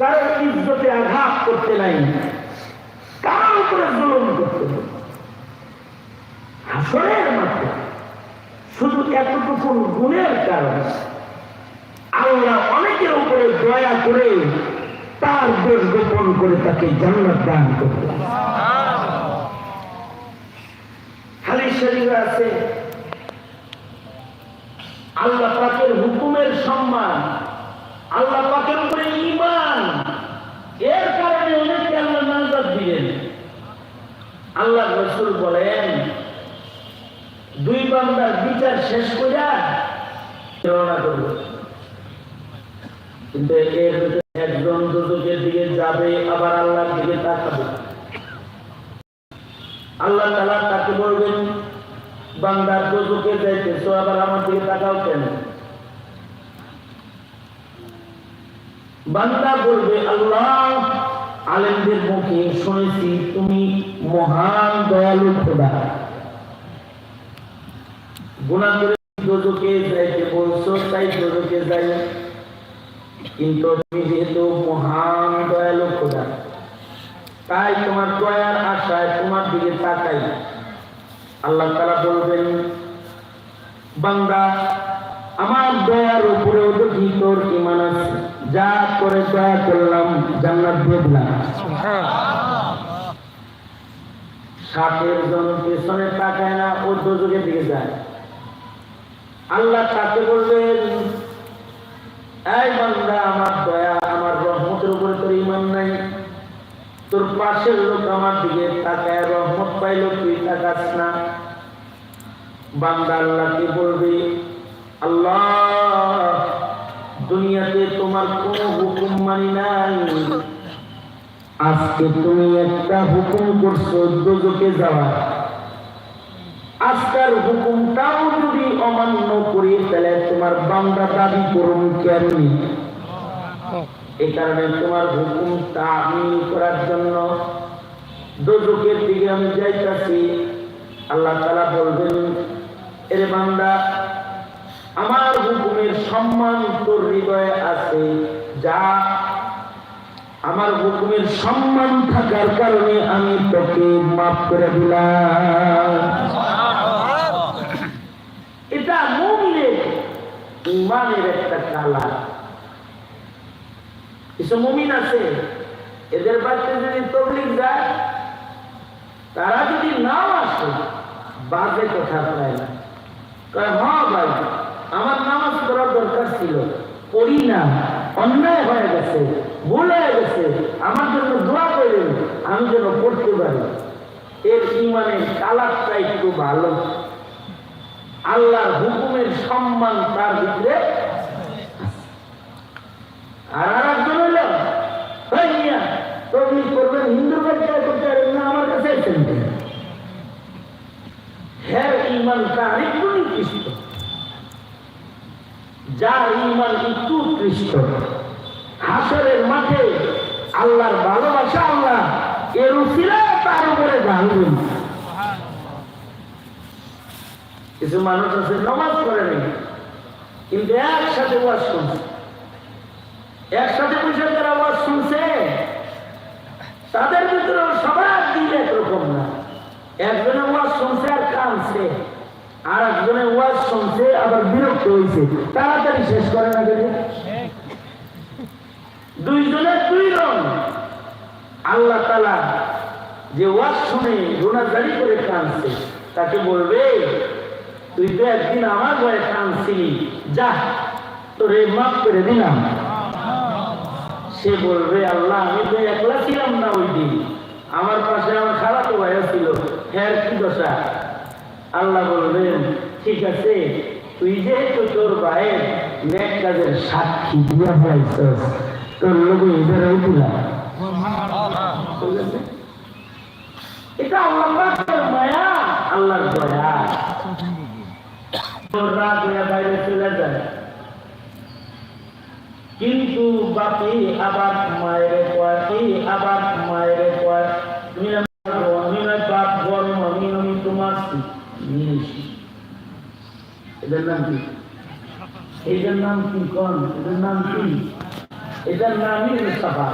কারও ইজ্জতে আঘাত করতে নাই। কারোর উপরে জুলুম করতে নাই। হাসরের মাঠে শুধু এতটুকু গুণের কারণে, আল্লাহ অনেকের উপরে দয়া করে তার দোষ গোপন করে তাকে জান্নাত দান করবে খালি শরীর আছে। আল্লাহ পাকের হুকুমের সম্মান, আল্লাহ পাকের উপরে ইমান এর কারণে অনেকে আল্লাহ নাজাত দিলেন আল্লাহ রসুল বলেন, দুই বান্দার বিচার শেষ করিয়া রওনা করবে। কিন্তু এর একজন দুদকের দিকে যাবে, আবার আল্লাহর দিকে তাকাবে। আল্লাহ তালা তাকে বলবেন বান্দার দুদকে যাইতেছো, আবার আমার দিকে তাকাও কেন? বান্দা বলবে, আল্লাহ আলেমদের মুখে শুনেছি, তুমি মহান দয়ালু খোদা। গুণা করে দোজকে যাইতে বলছো, তাই দোজকে যাই। কিন্তু তুমি যেহেতু মহান দয়ালু খোদা, তাই তোমার দয়ার আশায় তোমার দিকে তাকাই। আল্লাহ তারা বলবেন, বান্দা আমার দয়ার উপরে দেখি তোর ইমান আছে। যা করে দয়া করলাম জান্নাত দিয়ে দিলাম। পেছনে তাকায় না ও দিকে যায়। আল্লাহ তাকে বলবেন এই বান্দা আমার দয়া আমার রহমতের উপরে তোর ইমান নাই। তোর পাশের লোক আমার দিকে তাকায় রহমত পাইল তুই তাকাস না। বান্দা আল্লাহকে বলবে আল্লাহ, দুনিয়াতে তোমার কোনো হুকুম মানি নাই। আজকে তুমি একটা হুকুম করছ দুজকে যাওয়া। আজকের হুকুমটাও যদি অমান্য করি, তাহলে তোমার বান্দা দাবি করুন কেমনি এই কারণে তোমার হুকুম তামিল করার জন্য দোজকের দিকে আমি যাইতাছি। আল্লাহ তালা বলবেন, এর বান্দা আমার হুকুমের সম্মান তোর হৃদয়ে আছে, যা আমার হুকুমের সম্মান থাকার কারণে আমি তোকে মাফ করে দিলাম। এটা ইমানের একটা কালা। কিছু মুমিন আছে, এদের বাড়িতে যদি তবলিগ যায়, তারা যদি নাও আসে বাজে কথা পায় না। হ্যাঁ ভাই। আমার নামাজ পড়ার দরকার ছিল। পড়ি না, অন্যায় হয়ে গেছে, ভুল হয়ে গেছে। আমার জন্য দোয়া করেন, আমি যেন পড়তে পারি। এর ইমানে কালারটা একটু ভালো। আল্লাহর হুকুমের সম্মান তার ভিতরে আর যার ইমান একটু উৎকৃষ্ট। হাসরের মাঠে আল্লাহর ভালোবাসা আল্লাহ এর উচিলা তার উপরে জানবেন কিছু মানুষ আছে নামাজ করে নেই, কিন্তু একসাথে ওয়াজ শুনছে। একসাথে বসে যারা ওয়াজ শুনছে, তাদের ভিতরে সবার দিল একরকম না। একজনে ওয়াজ শুনছে আর কানছে আর একজনে ওয়াজ শুনছে, আবার বিরক্ত হয়েছে তাড়াতাড়ি শেষ করে না কেন দুইজনের দুই রং আল্লাহ তালা যে ওয়াজ শুনে রোনাজারি করে কানছে তাকে বলবে, তুই তো একদিন আমার ঘরে কানছিলি যা, তোরে মাফ করে দিলাম। সে বলবে, আল্লাহ, আমি তো একলা ছিলাম না ওই দিন। আমার পাশে আমার খারাপ ভাইয়া ছিল। হ্যাঁ কি দশা? আল্লাহ বলবেন, ঠিক আছে, তুই যেহেতু তোর ভাইয়ের নেক কাজের সাক্ষী দিয়া পাইছস তোর লোক এটা আল্লাহ মায়া, আল্লাহর দয়া। তোর রাত হয়ে বাইরে চলে যায়। কিন্তু বাপি আবার মায়ের এই আবার মায়ের কয় জিনিস এদের নাম কি? এদের নাম কি কন? এদের নাম কি? এটার নামই মুসাফা